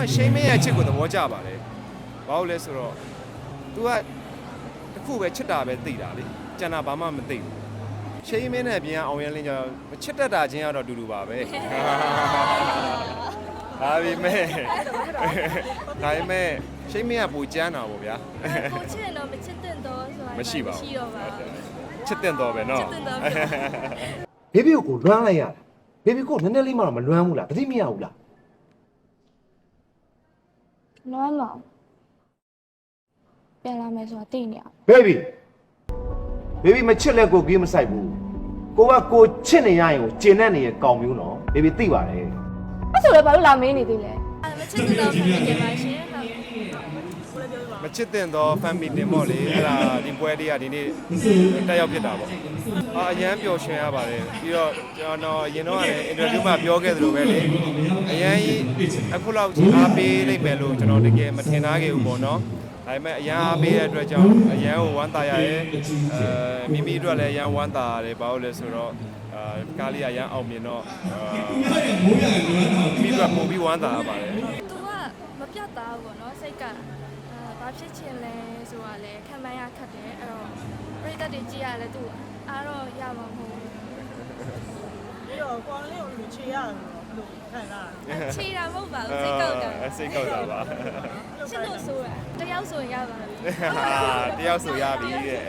ကရှိန်မင်းရဲ့ချစ်ကိုသဘောကျပါတယ်။ဘာလို့လဲဆိုတော့ तू ကတစ်ခုပဲချစ်တာပဲသိတာလေ။ကျန်တာဘာမှမသိဘူး။ရှိန်မင်းနဲ့ပြန်အောင်ရလင်းကြတော့မချစ်တတ်တာချင်းကတော့တူတူပါပဲ။ဒါပေမဲ့ဒါပေမဲ့ရှိန်မင်းကပူကျန်းတာပေါ့ဗျာ။ပူချစ်တော့မချစ်တဲ့တော့ဆိုတာမရှိပါဘူး။မရှိတော့ပါဘူး။ချစ်တဲ့တော့ပဲနော်။ချစ်တဲ့တော့ပဲ။ဘေဘီကိုလွမ်းလိုက်ရတာ။ဘေဘီကိုနည်းနည်းလေးမှတော့မလွမ်းဘူးလား။တတိမရဘူးလား။ နွမ်းမောင်ပြန်လာမယ်ဆိုတာသိနေရဘေဘီဘေဘီမချစ်လဲကိုကြီးမဆိုင်ဘူးကိုကကိုချစ်နေရရင်ကိုကျင်တတ်နေရကောင်းမျိုးနော်ဘေဘီသိပါတယ်အဲ့ဆိုလည်းဘာလို့လာမင်းနေသေးလဲမချစ်တဲ့တော့ဖြစ်နေပါရှင်ဟုတ် မချစ်တဲ့တော့ fan meeting ပေါ့လေအဲ့ဒါဒီပွဲလေးကဒီနေ့တက်ရောက်ဖြစ်တာပေါ့အာအရန်ပျော်ရွှင်ရပါတယ်ပြီးတော့ကျွန်တော်အရင်တော့လည်း interview မှာပြောခဲ့သလိုပဲလေအရန်ကြီးအခုလောက်ကြီးအားပေးလိုက်ပဲလို့ကျွန်တော်တကယ်မထင်သားခဲ့ဘူးပေါ့နော်ဒါပေမဲ့အရန်အားပေးတဲ့အတွက်ကြောင့်အရန်ကိုဝမ်းသာရရဲ့အဲမိမိအတွက်လည်းအရန်ဝမ်းသာရတယ်ဘာလို့လဲဆိုတော့အာကားလေးကအရန်အောင်မြင်တော့အာမိဘပုံပြီးဝမ်းသာရပါတယ်သူကမပြတ်သားဘူးပေါ့နော်စိတ်ကအာဘာ ဖြစ်ချင်လဲဆိုတာလဲခံမှန်းရခက်တယ်အဲ့တော့ပရိသတ်တွေကြည့်ရလဲသူအားတော့ရမှာမဟုတ်ဘူးပြီးတော့ကွာလေးကိုခြေရတယ်ဘယ်လိုခံစားရလဲခြေတာမဟုတ်ပါဘူးစိတ်ကောက်တာအဲစိတ်ကောက်တာပါချစ်လို့ဆိုတာတယောက်ဆိုရင်ရပါပြီဟာတယောက်ဆိုရပြီတဲ့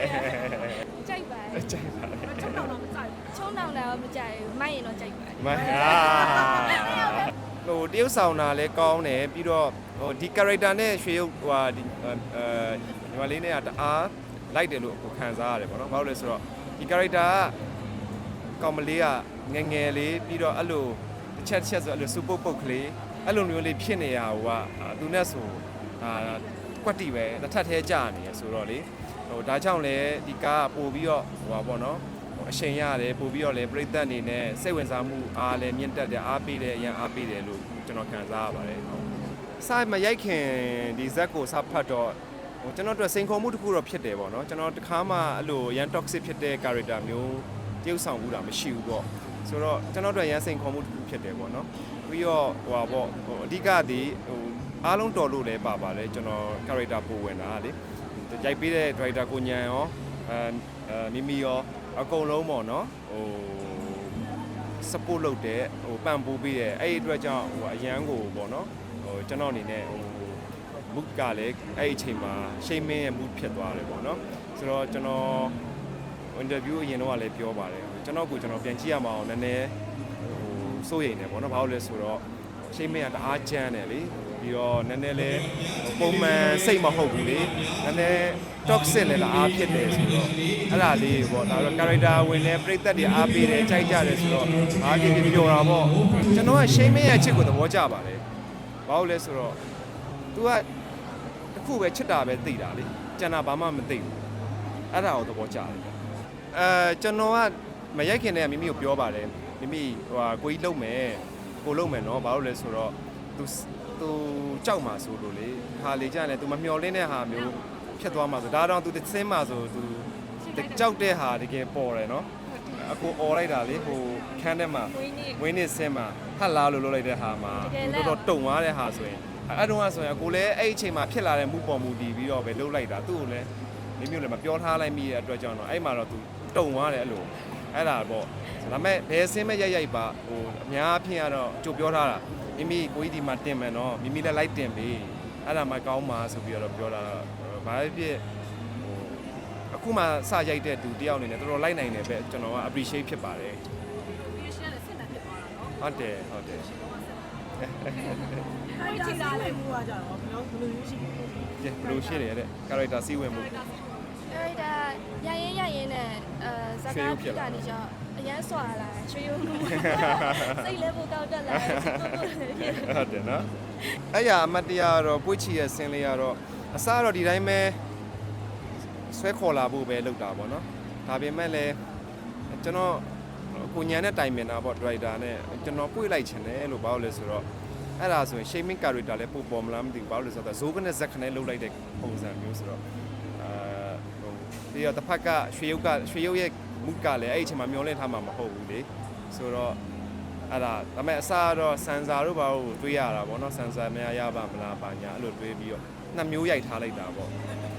ကြိုက်ပါတယ်ကြိုက်ပါလေချုံတော့တော့မကြိုက်ချုံးတောင်တာတော့မကြိုက်ဘူးမိုက်ရင်တော့ကြိုက်ပါတယ်မဟာဟို တယောက်ဆောင်တာလည်းကောင်းတယ်ပြီးတော့ဟိုဒီ character နဲ့ရွှေရုပ်ဟိုဟာဒီအဲညီမလေးနဲ့ကတအားလိုက်တယ်လို့ခံစားရတယ်ပေါ့နော်ဘာလို့လဲဆိုတော့ဒီ character ကကောင်မလေးကငယ်ငယ်လေးပြီးတော့အဲ့လိုတစ်ချက်တစ်ချက်ဆိုအဲ့လိုစူပုတ်ပုတ်ကလေးအဲ့လိုမျိုးလေးဖြစ်နေရဟိုကသူနဲ့ဆိုအာကွက်တီပဲတစ်ထပ်သေးကြာနေရဆိုတော့လေဟိုဒါကြောင့်လည်းဒီကားကပို့ပြီးတော့ဟိုပါပေါ့နော်ဟို အချိန်ရတယ်ပို့ပြီးတော့လည်းပြိသက်အနေနဲ့စိတ်ဝင်စားမှုအားလည်းမြင့်တက်တယ်အားပေးတယ်အရင်အားပေးတယ်လို့ကျွန်တော်ခံစားရပါတယ်ဟုတ်စာမရိုက်ခင်ဒီဇက်ကိုစဖတ်တော့ဟိုကျွန်တော်တို့စိန်ခေါ်မှုတစ်ခုတော့ဖြစ်တယ်ပေါ့နော်ကျွန်တော်တခါမှအဲ့လိုရန် toxic ဖြစ်တဲ့ character မျိုးတရုပ်ဆောင်မှုတာမရှိဘူးပေါ့ဆိုတော့ကျွန်တော်တို့ရန်စိန်ခေါ်မှုတစ်ခုဖြစ်တယ်ပေါ့နော်ပြီးတော့ဟိုပါပေါ့ဟိုအဓိကဒီဟိုအားလုံးတော်လို့လည်းပါပါတယ်ကျွန်တော် character ပိုဝင်တာလေရိုက်ပေးတဲ့ director ကိုညံရောအဲမိမိရော အကုန်လုံးပေါ့နော်ဟို support လုပ်တဲ့ဟိုပံ့ပိုးပေးတဲ့အဲ့ဒီအတွက်ကြောင့်ဟိုအရန်ကိုပေါ့နော်ဟိုကျွန်တော်အနေနဲ့ဟို book ကလည်းအဲ့ဒီအချိန်မှာရှိမင်းရဲ့ mood ဖြစ်သွားတယ်ပေါ့နော်ဆိုတော့ကျွန်တော် interview အရင်တော့လည်းပြောပါတယ်ကျွန်တော်ကိုကျွန်တော်ပြန်ကြည့်ရမအောင်နည်းနည်းဟိုစိုးရိမ်တယ်ပေါ့နော်ဘာလို့လဲဆိုတော့ရှိမင်းကတအားကြမ်းတယ်လေ ပြီးတော့နည်းနည်းလေးပုံမှန်စိတ်မဟုတ်ဘူးလေနည်းနည်း toxic လည်းအားဖြစ်တယ်ဆိုတော့အဲ့ဒါလေးပေါ့ဒါတော့ character ဝင်လဲပြိသက်တွေအားပေးတယ်ကြိုက်ကြတယ်ဆိုတော့အားကြီးပြီးပြောတာပေါ့ကျွန်တော်ကရှိမင်းရဲ့အချစ်ကိုသဘောကျပါတယ်ဘာလို့လဲဆိုတော့ तू ကတစ်ခုပဲချစ်တာပဲသိတာလေကျန်တာဘာမှမသိဘူးအဲ့ဒါကိုသဘောကျတယ်အဲကျွန်တော်ကမရိုက်ခင်တည်းကမိမိကိုပြောပါတယ်မိမိဟိုဟာကိုကြီးလုံမယ်ကိုလုံမယ်နော်ဘာလို့လဲဆိုတော့ သူသူကြောက်မှာဆိုလို့လေဟာလေကြတယ်သူမမျော်လင့်တဲ့ဟာမျိုးဖြစ်သွားမှာဆိုဒါတော့သူတစ်စင်းမှာဆိုသူကြောက်တဲ့ဟာတကယ်ပေါ်တယ်နော်အကိုអော်လိုက်တာလေဟိုခန်းထဲမှာဝင်းနစ်ဆင်းမှာဟတ်လာလို့လုပ်လိုက်တဲ့ဟာမှာတော်တော်တုံသွားတဲ့ဟာဆိုရင်အဲ့တုန်းကဆိုရင်အကိုလည်းအဲ့အချိန်မှာဖြစ်လာတဲ့မှုပေါ်မှုတည်ပြီးတော့ပဲလုပ်လိုက်တာသူ့ကိုလည်းမိမျိုးလည်းမပြောထားလိုက်မိတဲ့အတွက်ကြောင့်တော့အဲ့မှာတော့သူတုံသွားတယ်အဲ့လို အဲ့ဒါပေါ့ဒါပေမဲ့ဘယ်ဆင်းမဲ့ရိုက်ရိုက်ပါဟိုအများအပြည့်ကတော့ကြိုပြောထားတာမိမိကိုကြီးဒီမှာတင်မယ်နော်မိမိလည်းလိုက်တင်ပြီအဲ့ဒါမှကောင်းပါဆိုပြီးတော့ပြောတာတော့ဘာဖြစ်ဖြစ်ဟိုအခုမှစရိုက်တဲ့သူတယောက်အနေနဲ့တော်တော်လိုက်နိုင်တယ်ပဲကျွန်တော်က appreciate ဖြစ်ပါတယ်ပြီးရှင်းတယ်စစ်တယ်ဖြစ်သွားတာနော်ဟုတ်တယ်ဟုတ်တယ်အဲ့ဒီစားလေးမှုကကြတော့ဘယ်လိုဘယ်လိုရှိလဲဒီဘလို့ရှိတယ်တဲ့ character စီးဝင်မှု အဲ့ဒါရရင်ရရင်နဲ့အဲဇာရွှေကာရုပ်ဖြစ်ဖြစ်လာတာနေကြောင့်အရန်ဆွာလာရွှေရုံမှုစိတ်လည်းပိုကောက်တက်လာတယ်ချစ်တော့တယ်ဟုတ်တယ်နော်အဲ့ရအမတ်တရားကတော့ပွေ့ချီရဲ့ဆင်းလေးကတော့အစားတော့ဒီတိုင်းပဲဆွဲခေါ်လာဖို့ပဲလုပ်တာပေါ့နော်ဒါပေမဲ့လည်းကျွန်တော်ကိုညံတဲ့တိုင်ပင်တာပေါ့ driver နဲ့ကျွန်တော်ပွေ့လိုက်ချင်တယ်လို့ဘာလို့လဲဆိုတော့အဲ့ဒါဆိုရင် shaming character လည်းပို့ပေါ်မလားမသိဘူးဘာလို့လဲဆိုတော့ဇိုးကနဲ့ဇက်ခနဲ့လုပ်လိုက်တဲ့ပုံစံမျိုးဆိုတော့အာဟို ပြီးတော့တစ်ဖက်ကရွှေရုပ်ကရွှေရုပ်ရဲ့မူကလည်းအဲ့ဒီအချိန်မှာမျောလင့်ထားမှာမဟုတ်ဘူးလေဆိုတော့အဲ့ဒါဒါပေမဲ့အစားကတော့ဆန်စာတို့ဘာလို့တွေးရတာပေါ့နော်ဆန်စာမရရပါမလားပါညာအဲ့လိုတွေးပြီးတော့နှစ်မျိုးရိုက်ထားလိုက်တာပေါ့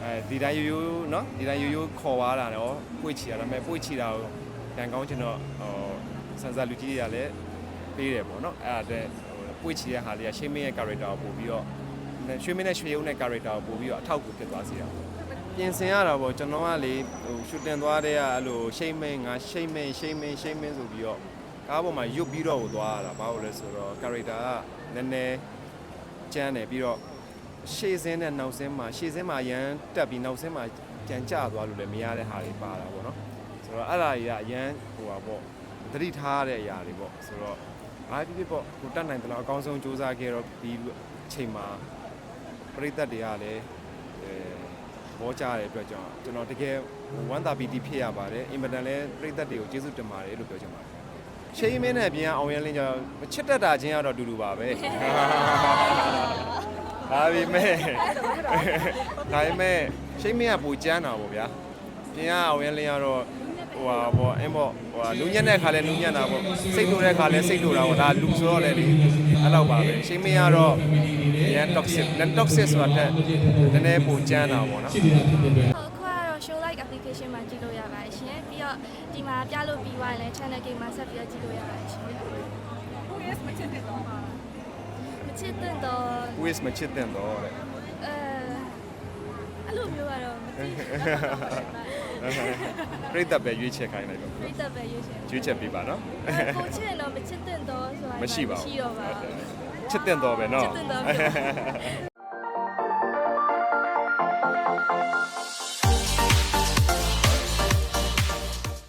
အဲဒီတိုင်းရိုးရိုးနော်ဒီတိုင်းရိုးရိုးခေါ်သွားတာတော့ပွေ့ချီတာဒါပေမဲ့ပွေ့ချီတာကိုတန်ကောင်းချင်တော့ဟိုဆန်စာလူကြီးတွေကလည်းပေးတယ်ပေါ့နော်အဲ့ဒါတဲ့ဟိုပွေ့ချီတဲ့ဟာလေးကရှင်းမင်းရဲ့ character ကိုပို့ပြီးတော့ရွှေမင်းနဲ့ရွှေရုံနဲ့ character ကိုပို့ပြီးတော့အထောက်အကူဖြစ်သွားစေတာပေါ့ ပြင်ဆင်ရတာပေါ့ကျွန်တော်ကလေဟိုရှူတင်သွားတဲ့ကအဲ့လိုရှိမ့်မင်းငါရှိမ့်မင်းရှိမ့်မင်းရှိမ့်မင်းဆိုပြီးတော့ကားပေါ်မှာရွတ်ပြီးတော့ကိုသွားရတာဘာလို့လဲဆိုတော့ character ကနည်းနည်းကျန်းတယ်ပြီးတော့ရှေ့စင်းနဲ့နောက်စင်းမှာရှေ့စင်းမှာရန်တက်ပြီးနောက်စင်းမှာကြံကျသွားလို့လည်းမရတဲ့ဟာတွေပါတာပေါ့နော်ဆိုတော့အဲ့ဒါကြီးကအရန်ဟိုပါပေါ့သတိထားရတဲ့အရာတွေပေါ့ဆိုတော့အားပြပြပေါ့ကိုတတ်နိုင်တယ်လို့အကောင်းဆုံးစူးစမ်းခဲ့တော့ဒီအချိန်မှာပြိသက်တွေကလည်းအဲ ဘောကြတဲ့အတွက်ကြောင့်ကျွန်တော်တကယ်ဝမ်းသာပီတိဖြစ်ရပါတယ်အင်မတန်လည်းပြိသက်တွေကိုကျေးဇူးတင်ပါတယ်လို့ပြောချင်ပါတယ်ရှိမင်းနဲ့အပြင်ကအောင်ရလင်းကြောင့်မချစ်တတ်တာချင်းကတော့အတူတူပါပဲဒါပေမဲ့ဒါပေမဲ့ရှိမင်းကပူကြမ်းတာပေါ့ဗျာပြင်ကအောင်ရလင်းကတော့ ဟိုဟာပေါ့အင်းပေါ့ဟိုဟာလူညက်တဲ့ခါလဲလူညက်တာပေါ့စိတ်တူတဲ့ခါလဲစိတ်တူတာပေါ့ဒါလူဆိုတော့လေလေအဲ့လောက်ပါပဲရှိမင်းကတော့ရန် toxic net toxic ဆိုတာတက်နည်းနည်းပူကြမ်းတာပေါ့နော်ဟုတ်အခုကတော့ show like application မှာကြည့်လို့ရပါတယ်ရှင်ပြီးတော့ဒီမှာပြလို့ပြီးသွားရင်လည်း channel game မှာဆက်ပြီးတော့ကြည့်လို့ရပါတယ်ရှင်ကိုယ့်ရဲ့မချစ်တဲ့တော့မှာမချစ်တဲ့တော့ quiz မချစ်တဲ့တော့တဲ့အဲအဲ့လိုမျိုးကတော့မသိဘူး ပြိတ္တပဲရွေးချက်ခိုင်းလိုက်တော့ပြိတ္တပဲရွေးချယ်ရွေးချက်ပေးပါနော်ကိုချစ်ရင်တော့မချစ်တဲ့တော့ဆိုတာမရှိပါမရှိဘူးတော့ပါဘူးချစ်တဲ့တော့ပဲနော်ချစ်တဲ့တော့ပဲ